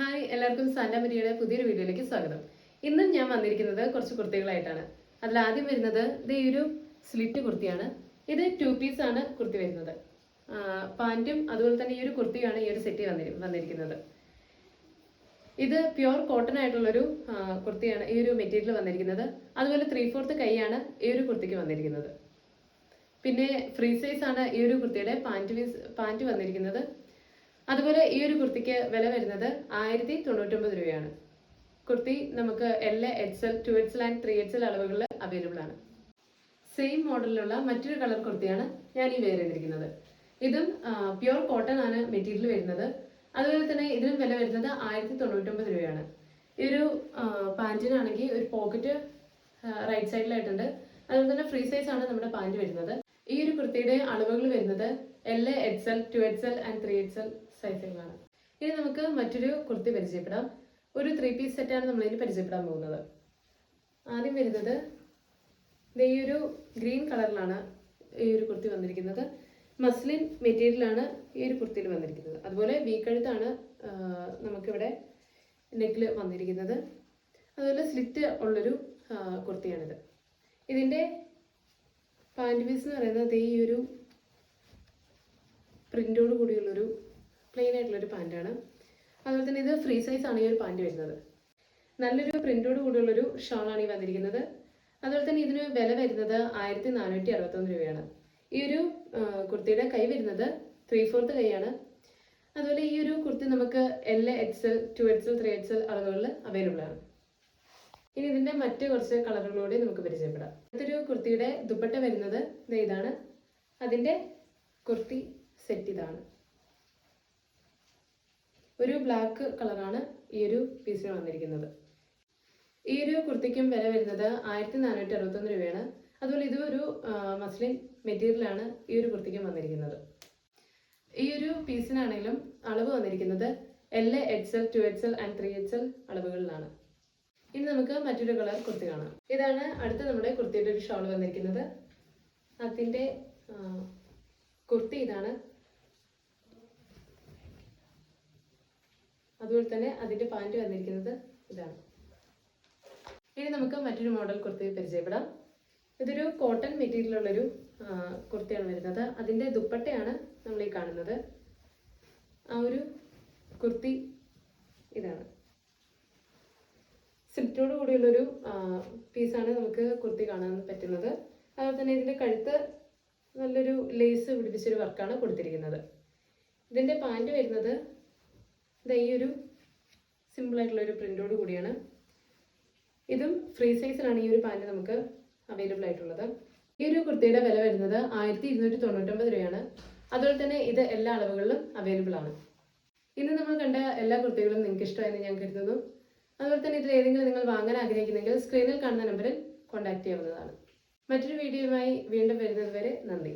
Hi എല്ലാവർക്കും സാന്റാമരിയുടെ പുതിയൊരു വീഡിയോയിലേക്ക് സ്വാഗതം. ഇന്നും ഞാൻ വന്നിരിക്കുന്നത് കുറച്ച് കുർത്തികളായിട്ടാണ്. അതിൽ ആദ്യം വരുന്നത് ഇത് ഈ ഒരു സ്ലിറ്റ് കുർത്തിയാണ്. ഇത് ടു പീസ് ആണ് കുർത്തി വരുന്നത്. പാന്റും അതുപോലെ തന്നെ ഈ ഒരു കുർത്തിയാണ് ഈ ഒരു സെറ്റ് വന്നിരി വന്നിരിക്കുന്നത്. ഇത് പ്യുവർ കോട്ടൺ ആയിട്ടുള്ളൊരു കുർത്തിയാണ് ഈ ഒരു മെറ്റീരിയൽ വന്നിരിക്കുന്നത്. അതുപോലെ ത്രീ ഫോർത്ത് കൈയാണ് ഈ ഒരു കുർത്തിക്ക് വന്നിരിക്കുന്നത്. പിന്നെ ഫ്രീ സൈസ് ആണ് ഈ ഒരു കുർത്തിയുടെ പാന്റ് പീസ് പാന്റ് വന്നിരിക്കുന്നത്. അതുപോലെ ഈ ഒരു കുർത്തിക്ക് വില വരുന്നത് ആയിരത്തി തൊണ്ണൂറ്റൊമ്പത് രൂപയാണ്. കുർത്തി നമുക്ക് L X L two X L and three X L അളവുകളിൽ അവൈലബിൾ ആണ്. സെയിം മോഡലിലുള്ള മറ്റൊരു കളർ കുർത്തിയാണ് ഞാൻ ഈ വെയർ ചെയ്തിരിക്കുന്നത്. ഇതും പ്യുർ കോട്ടൺ ആണ് മെറ്റീരിയൽ വരുന്നത്. അതുപോലെ തന്നെ ഇതിനും വില വരുന്നത് ആയിരത്തി തൊണ്ണൂറ്റൊമ്പത് രൂപയാണ്. ഈ ഒരു പാന്റിനാണെങ്കിൽ ഒരു പോക്കറ്റ് റൈറ്റ് സൈഡിലായിട്ടുണ്ട് അതുപോലെ തന്നെ ഫ്രീ സൈസ് ആണ് നമ്മുടെ പാന്റ് വരുന്നത്. ഈ ഒരു കുർത്തിയുടെ അളവുകൾ വരുന്നത് L X L two X L and three X L സൈസുകളാണ് ഇനി നമുക്ക് മറ്റൊരു കുർത്തി പരിചയപ്പെടാം. ഒരു ത്രീ പീസ് സെറ്റാണ് നമ്മളിനി പരിചയപ്പെടാൻ പോകുന്നത്. ആദ്യം വരുന്നത് ഈ ഒരു ഗ്രീൻ കളറിലാണ് ഈ ഒരു കുർത്തി വന്നിരിക്കുന്നത്. മസ്ലിൻ മെറ്റീരിയലാണ് ഈ ഒരു കുർത്തിയിൽ വന്നിരിക്കുന്നത്. അതുപോലെ വീക്കഴുത്താണ് നമുക്കിവിടെ നെക്കിൽ വന്നിരിക്കുന്നത്. അതുപോലെ സ്ലിറ്റ് ഉള്ളൊരു കുർത്തിയാണിത്. ഇതിന്റെ പാന്റ് പീസ് എന്ന് പറയുന്നത് ഈ ഒരു പ്രിന്റോട് കൂടിയുള്ളൊരു പ്ലെയിൻ ആയിട്ടുള്ളൊരു പാന്റാണ്. അതുപോലെ തന്നെ ഇത് ഫ്രീ സൈസ് ആണ് ഈ ഒരു പാന്റ് വരുന്നത്. നല്ലൊരു പ്രിന്റോട് കൂടിയുള്ളൊരു ഷോളാണ് ഈ വന്നിരിക്കുന്നത്. അതുപോലെ തന്നെ ഇതിന് വില വരുന്നത് ആയിരത്തി നാനൂറ്റി അറുപത്തൊന്ന് രൂപയാണ്. ഈ ഒരു കുർത്തിയുടെ കൈ വരുന്നത് ത്രീ ഫോർത്ത് കൈയാണ്. അതുപോലെ ഈ ഒരു കുർത്തി നമുക്ക് L X L two X L three X L അളവുകളിൽ അവൈലബിൾ ആണ്. ഇനി ഇതിന്റെ മറ്റു കുറച്ച് കളറുകളോടെ നമുക്ക് പരിചയപ്പെടാം. അടുത്തൊരു കുർത്തിയുടെ ദുപ്പട്ട വരുന്നത് ഇതാണ്. അതിന്റെ കുർത്തി സെറ്റ് ഇതാണ്. ഒരു ബ്ലാക്ക് കളറാണ് ഈ ഒരു പീസിന് വന്നിരിക്കുന്നത്. ഈ ഒരു കുർത്തിക്കും വില വരുന്നത് ആയിരത്തി നാനൂറ്റി അറുപത്തൊന്ന് രൂപയാണ്. അതുപോലെ ഇതും ഒരു മസ്ലിൻ മെറ്റീരിയലാണ് ഈ ഒരു കുർത്തിക്കും വന്നിരിക്കുന്നത്. ഈ ഒരു പീസിനാണെങ്കിലും അളവ് വന്നിരിക്കുന്നത് L X L two X L and three X L അളവുകളിലാണ്. ഇനി നമുക്ക് മറ്റൊരു കളർ കുർത്തി കാണാം. ഇതാണ് അടുത്ത നമ്മുടെ കുർത്തിയുടെ ഒരു ഷോൾ വന്നിരിക്കുന്നത്. അതിന്റെ കുർത്തി ഇതാണ്. അതുപോലെ തന്നെ അതിന്റെ പാന്റ് വന്നിരിക്കുന്നത് ഇതാണ്. ഇനി നമുക്ക് മറ്റൊരു മോഡൽ കുർത്തി പരിചയപ്പെടാം. ഇതൊരു കോട്ടൺ ആ, കുർത്തിയാണ് വരുന്നത്. അതിന്റെ ദുപ്പട്ടയാണ് നമ്മൾ ഈ കാണുന്നത്. ആ ഒരു കുർത്തി ഇതാണ്. സിൽറ്റോട് കൂടിയുള്ളൊരു പീസാണ് നമുക്ക് കുർത്തി കാണാൻ പറ്റുന്നത്. അതുപോലെ തന്നെ ഇതിന്റെ കഴുത്ത് നല്ലൊരു ലേസ് പിടിപ്പിച്ചൊരു വർക്കാണ് കൊടുത്തിരിക്കുന്നത്. ഇതിന്റെ പാന്റ് വരുന്നത് ദാ ഈ ഒരു സിമ്പിളായിട്ടുള്ളൊരു പ്രിന്റോട് കൂടിയാണ്. ഇതും ഫ്രീ സൈസിലാണ് ഈ ഒരു പാന്റ് നമുക്ക് അവൈലബിൾ ആയിട്ടുള്ളത്. ഈ ഒരു കുർത്തിയുടെ വില വരുന്നത് ആയിരത്തി ഇരുന്നൂറ്റി തൊണ്ണൂറ്റൊമ്പത് രൂപയാണ്. അതുപോലെ തന്നെ ഇത് എല്ലാ അളവുകളിലും അവൈലബിൾ ആണ്. ഇന്ന് നമ്മൾ കണ്ട എല്ലാ കുർത്തികളും നിങ്ങൾക്ക് ഇഷ്ടമായെന്ന് ഞാൻ കരുതുന്നു. അതുപോലെ തന്നെ ഇതിൽ ഏതെങ്കിലും നിങ്ങൾ വാങ്ങാൻ ആഗ്രഹിക്കുന്നെങ്കിൽ സ്ക്രീനിൽ കാണുന്ന നമ്പറിൽ കോൺടാക്ട് ചെയ്യാവുന്നതാണ്. മറ്റൊരു വീഡിയോയുമായി വീണ്ടും വരുന്നത് വരെ നന്ദി.